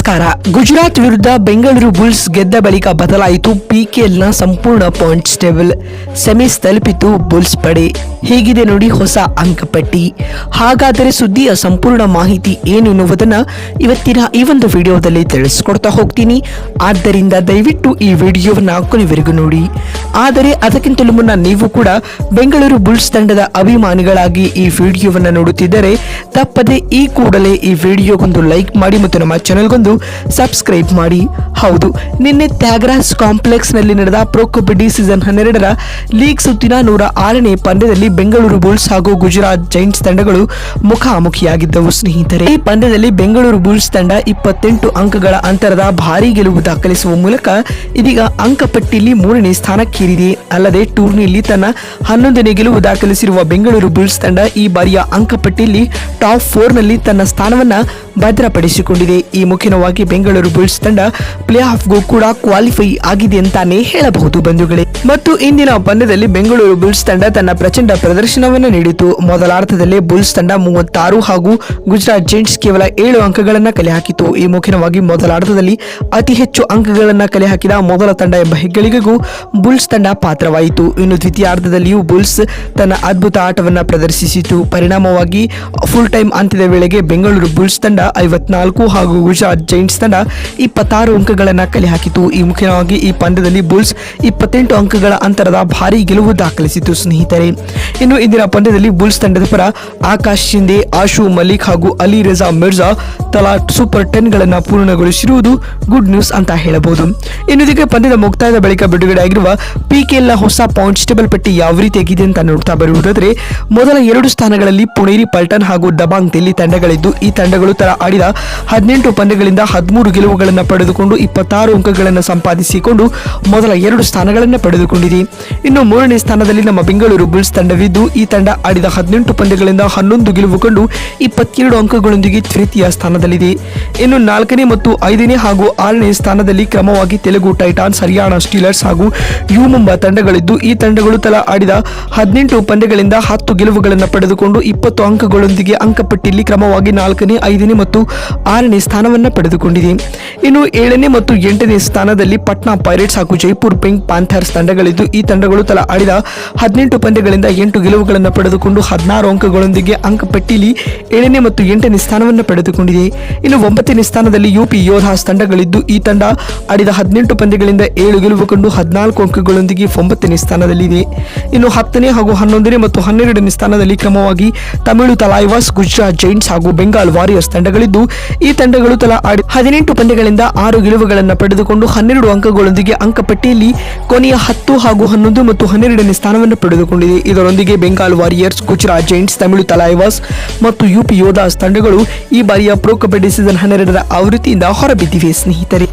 ನಮಸ್ಕಾರ. ಗುಜರಾತ್ ವಿರುದ್ಧ ಬೆಂಗಳೂರು ಬುಲ್ಸ್ ಗೆದ್ದ ಬಳಿಕ ಬದಲಾಯಿತು ಪಿಕೆಎಲ್ನ ಸಂಪೂರ್ಣ ಪಾಯಿಂಟ್ಸ್ ಟೇಬಲ್. ಸೆಮೀಸ್ ತಲುಪಿತು ಬುಲ್ಸ್ ಪಡೆ. ಹೀಗಿದೆ ನೋಡಿ ಹೊಸ ಅಂಕಪಟ್ಟಿ ಹಾಗಾದರೆ ಸುದ್ದಿಯ ಸಂಪೂರ್ಣ ಮಾಹಿತಿ ಏನು ಎನ್ನುವುದನ್ನು ಇವತ್ತಿನ ಈ ಒಂದು ವಿಡಿಯೋದಲ್ಲಿ ತಿಳಿಸ್ಕೊಡ್ತಾ ಹೋಗ್ತೀನಿ. ಆದ್ದರಿಂದ ದಯವಿಟ್ಟು ಈ ವಿಡಿಯೋವನ್ನು ಕೊನೆವರೆಗೂ ನೋಡಿ. ಆದರೆ ಅದಕ್ಕಿಂತಲೂ ಮುನ್ನ ನೀವು ಕೂಡ ಬೆಂಗಳೂರು ಬುಲ್ಸ್ ತಂಡದ ಅಭಿಮಾನಿಗಳಾಗಿ ಈ ವಿಡಿಯೋವನ್ನು ನೋಡುತ್ತಿದ್ದರೆ ತಪ್ಪದೆ ಈ ಕೂಡಲೇ ಈ ವಿಡಿಯೋಗೊಂದು ಲೈಕ್ ಮಾಡಿ ಮತ್ತು ನಮ್ಮ ಚಾನೆಲ್ಗೊಂದು ಸಬ್ಸ್ಕ್ರೈಬ್ ಮಾಡಿ. ಹೌದು, ನಿನ್ನೆ ತ್ಯಾಗರಾಜ್ ಕಾಂಪ್ಲೆಕ್ಸ್ನಲ್ಲಿ ನಡೆದ ಪ್ರೊ ಕಬಡ್ಡಿ ಸೀಸನ್ ಹನ್ನೆರಡರ ಲೀಗ್ ಸುತ್ತಿನ ನೂರ ಆರನೇ ಪಂದ್ಯದಲ್ಲಿ ಬೆಂಗಳೂರು ಬುಲ್ಸ್ ಹಾಗೂ ಗುಜರಾತ್ ಜೈಂಟ್ಸ್ ತಂಡಗಳು ಮುಖಾಮುಖಿಯಾಗಿದ್ದವು. ಸ್ನೇಹಿತರೆ, ಈ ಪಂದ್ಯದಲ್ಲಿ ಬೆಂಗಳೂರು ಬುಲ್ಸ್ ತಂಡ ಇಪ್ಪತ್ತೆಂಟು ಅಂಕಗಳ ಅಂತರದ ಭಾರೀ ಗೆಲುವು ದಾಖಲಿಸುವ ಮೂಲಕ ಇದೀಗ ಅಂಕಪಟ್ಟಿಯಲ್ಲಿ ಮೂರನೇ ಸ್ಥಾನಕ್ಕೇರಿದೆ ಅಲ್ಲದೆ ಟೂರ್ನಿಯಲ್ಲಿ ತನ್ನ ಹನ್ನೊಂದನೇ ಗೆಲುವು ದಾಖಲಿಸಿರುವ ಬೆಂಗಳೂರು ಬುಲ್ಸ್ ತಂಡ ಈ ಬಾರಿಯ ಅಂಕಪಟ್ಟಿಯಲ್ಲಿ ಟಾಪ್ ಫೋರ್ನಲ್ಲಿ ತನ್ನ ಸ್ಥಾನವನ್ನ ಭದ್ರಪಡಿಸಿಕೊಂಡಿದೆ. ಈ ಮುಖ್ಯವಾಗಿ ಬೆಂಗಳೂರು ಬುಲ್ಸ್ ತಂಡ ಪ್ಲೇ ಆಫ್ಗೂ ಕೂಡ ಕ್ವಾಲಿಫೈ ಆಗಿದೆ ಅಂತಾನೆ ಹೇಳಬಹುದು ಬಂಧುಗಳೇ. ಮತ್ತು ಇಂದಿನ ಪಂದ್ಯದಲ್ಲಿ ಬೆಂಗಳೂರು ಬುಲ್ಸ್ ತಂಡ ತನ್ನ ಪ್ರಚಂಡ ಪ್ರದರ್ಶನವನ್ನು ನೀಡಿತು. ಮೊದಲಾರ್ಧದಲ್ಲಿ ಬುಲ್ಸ್ ತಂಡ ಮೂವತ್ತಾರು ಹಾಗೂ ಗುಜರಾತ್ ಜೆಂಟ್ಸ್ ಕೇವಲ ಏಳು ಅಂಕಗಳನ್ನು ಕಲೆ ಹಾಕಿತು. ಈ ಮುಖ್ಯವಾಗಿ ಮೊದಲಾರ್ಧದಲ್ಲಿ ಅತಿ ಹೆಚ್ಚು ಅಂಕಗಳನ್ನು ಕಲೆ ಹಾಕಿದ ಮೊದಲ ತಂಡ ಎಂಬ ಹೆಗ್ಗಳಿಗೆಗೂ ಬುಲ್ಸ್ ತಂಡ ಪಾತ್ರವಾಯಿತು. ಇನ್ನು ದ್ವಿತೀಯಾರ್ಧದಲ್ಲಿಯೂ ಬುಲ್ಸ್ ತನ್ನ ಅದ್ಭುತ ಆಟವನ್ನು ಪ್ರದರ್ಶಿಸಿತು. ಪರಿಣಾಮವಾಗಿ ಫುಲ್ ಟೈಮ್ ಅಂತ್ಯದ ವೇಳೆಗೆ ಬೆಂಗಳೂರು ಬುಲ್ಸ್ ತಂಡ ಐವತ್ನಾಲ್ಕು ಹಾಗೂ ಗುಜರಾತ್ ಜೈಂಟ್ಸ್ ತಂಡ ಇಪ್ಪತ್ತಾರು ಅಂಕಗಳನ್ನು ಕಲೆ ಹಾಕಿತು ಈ ಮುಖ್ಯವಾಗಿ ಈ ಪಂದ್ಯದಲ್ಲಿ ಬುಲ್ಸ್ ಇಪ್ಪತ್ತೆಂಟು ಅಂಕಗಳ ಅಂತರದ ಭಾರಿ ಗೆಲುವು ದಾಖಲಿಸಿತು, ಸ್ನೇಹಿತರೆ. ಇನ್ನು ಇಂದಿನ ಪಂದ್ಯದಲ್ಲಿ ಬುಲ್ಸ್ ತಂಡದ ಪರ ಆಕಾಶ್ ಶಿಂದೆ ಆಶು ಮಲಿಕ್ ಹಾಗೂ ಅಲಿ ರಜಾ ಮಿರ್ಜಾ ತಲಾ ಸೂಪರ್ ಟೆನ್ಗಳನ್ನು ಪೂರ್ಣಗೊಳಿಸಿರುವುದು ಗುಡ್ ನ್ಯೂಸ್ ಅಂತ ಹೇಳಬಹುದು. ಇನ್ನು ಇದಕ್ಕೆ ಪಂದ್ಯದ ಮುಕ್ತಾಯದ ಬಳಿಕ ಬಿಡುಗಡೆಯಾಗಿರುವ ಪಿಕೆಎಲ್ನ ಹೊಸ ಪಾಯಿಂಟ್ಸ್ ಟೇಬಲ್ ಪಟ್ಟಿ ಯಾವ ರೀತಿಯಾಗಿದೆ ಅಂತ ನೋಡ್ತಾ ಬರುವುದಾದರೆ, ಮೊದಲ ಎರಡು ಸ್ಥಾನಗಳಲ್ಲಿ ಪುಣೇರಿ, ಪಲ್ಟನ್ ಹಾಗೂ ದಬಾಂಗ್ ದಿಲ್ಲಿ ತಂಡಗಳಿದ್ದು, ಈ ತಂಡಗಳು ಆಡಿದ ಹದಿನೆಂಟು ಪಂದ್ಯಗಳಿಂದ ಹದಿಮೂರು ಗೆಲುವುಗಳನ್ನು ಪಡೆದುಕೊಂಡು ಇಪ್ಪತ್ತಾರು ಅಂಕಗಳನ್ನು ಸಂಪಾದಿಸಿಕೊಂಡು ಮೊದಲ ಎರಡು ಸ್ಥಾನಗಳನ್ನು ಪಡೆದುಕೊಂಡಿದೆ. ಇನ್ನು ಮೂರನೇ ಸ್ಥಾನದಲ್ಲಿ ನಮ್ಮ ಬೆಂಗಳೂರು ಬುಲ್ಸ್ ತಂಡವಿದ್ದು, ಈ ತಂಡ ಆಡಿದ ಹದಿನೆಂಟು ಪಂದ್ಯಗಳಿಂದ ಹನ್ನೊಂದು ಗೆಲುವು ಕಂಡು ಇಪ್ಪತ್ತೆರಡು ಅಂಕಗಳೊಂದಿಗೆ ತೃತೀಯ ಸ್ಥಾನದಲ್ಲಿದೆ. ಇನ್ನು ನಾಲ್ಕನೇ ಮತ್ತು ಐದನೇ ಹಾಗೂ ಆರನೇ ಸ್ಥಾನದಲ್ಲಿ ಕ್ರಮವಾಗಿ ತೆಲುಗು ಟೈಟಾನ್ಸ್, ಹರಿಯಾಣ ಸ್ಟೀಲರ್ಸ್ ಹಾಗೂ ಯು ಮುಂಬಾ ತಂಡಗಳಿದ್ದು, ಈ ತಂಡಗಳು ತಲಾ ಆಡಿದ ಹದಿನೆಂಟು ಪಂದ್ಯಗಳಿಂದ ಹತ್ತು ಗೆಲುವುಗಳನ್ನು ಪಡೆದುಕೊಂಡು ಇಪ್ಪತ್ತು ಅಂಕಗಳೊಂದಿಗೆ ಅಂಕಪಟ್ಟಿಯಲ್ಲಿ ಕ್ರಮವಾಗಿ ನಾಲ್ಕನೇ, ಐದನೇ ಮತ್ತು ಆರನೇ ಸ್ಥಾನವನ್ನು ಪಡೆದುಕೊಂಡಿದೆ. ಇನ್ನು ಏಳನೇ ಮತ್ತು ಎಂಟನೇ ಸ್ಥಾನದಲ್ಲಿ ಪಟ್ನಾ ಪೈರೇಟ್ಸ್ ಹಾಗೂ ಜೈಪುರ್ ಪಿಂಕ್ ಪ್ಯಾಂಥರ್ಸ್ ತಂಡಗಳಿದ್ದು, ಈ ತಂಡಗಳು ತಲಾ ಆಡಿದ ಹದಿನೆಂಟು ಪಂದ್ಯಗಳಿಂದ ಎಂಟು ಗೆಲುವುಗಳನ್ನು ಪಡೆದುಕೊಂಡು ಹದಿನಾರು ಅಂಕಗಳೊಂದಿಗೆ ಅಂಕಪಟ್ಟಿಲಿ ಏಳನೇ ಮತ್ತು ಎಂಟನೇ ಸ್ಥಾನವನ್ನು ಪಡೆದುಕೊಂಡಿದೆ. ಇನ್ನು ಒಂಬತ್ತನೇ ಸ್ಥಾನದಲ್ಲಿ ಯುಪಿ ಯೋಧಾಸ್ ತಂಡಗಳಿದ್ದು, ಈ ತಂಡ ಆಡಿದ ಹದಿನೆಂಟು ಪಂದ್ಯಗಳಿಂದ ಏಳು ಗೆಲುವು ಕಂಡು ಹದಿನಾಲ್ಕು ಅಂಕಗಳೊಂದಿಗೆ ಒಂಬತ್ತನೇ ಸ್ಥಾನದಲ್ಲಿದೆ. ಇನ್ನು ಹತ್ತನೇ ಹಾಗೂ ಹನ್ನೊಂದನೇ ಮತ್ತು ಹನ್ನೆರಡನೇ ಸ್ಥಾನದಲ್ಲಿ ಕ್ರಮವಾಗಿ ತಮಿಳು ತಲಾಯ್ವಾಸ್ ಗುಜರಾತ್ ಜೈಂಟ್ಸ್ ಹಾಗೂ ಬೆಂಗಾಲ್ ವಾರಿಯರ್ಸ್ ತಂಡಗಳಿದ್ದು, ಈ ತಂಡಗಳು ತಲಾ ಆಡಿ ಹದಿನೆಂಟು ಪಂದ್ಯಗಳಿಂದ ಆರು ಗೆಲುವುಗಳನ್ನು ಪಡೆದುಕೊಂಡು ಹನ್ನೆರಡು ಅಂಕಗಳೊಂದಿಗೆ ಅಂಕಪಟ್ಟಿಯಲ್ಲಿ ಕೊನೆಯ ಹತ್ತು ಹಾಗೂ ಹನ್ನೊಂದು ಮತ್ತು ಹನ್ನೆರಡನೇ ಸ್ಥಾನವನ್ನು ಪಡೆದುಕೊಂಡಿದೆ. ಇದರೊಂದಿಗೆ ಬೆಂಗಾಲ್ ವಾರಿಯರ್ಸ್, ಗುಜರಾತ್ ಜೈಂಟ್ಸ್, ತಮಿಳು ತಲಾಯವಾಸ್ ಮತ್ತು ಯುಪಿ ಯೋಧಾಸ್ ತಂಡಗಳು ಈ ಬಾರಿಯ ಪ್ರೊ ಕಬಡ್ಡಿ ಸೀಸನ್ ಹನ್ನೆರಡರ ಆವೃತ್ತಿಯಿಂದ ಹೊರಬಿದ್ದಿವೆ. ಸ್ನೇಹಿತರೆ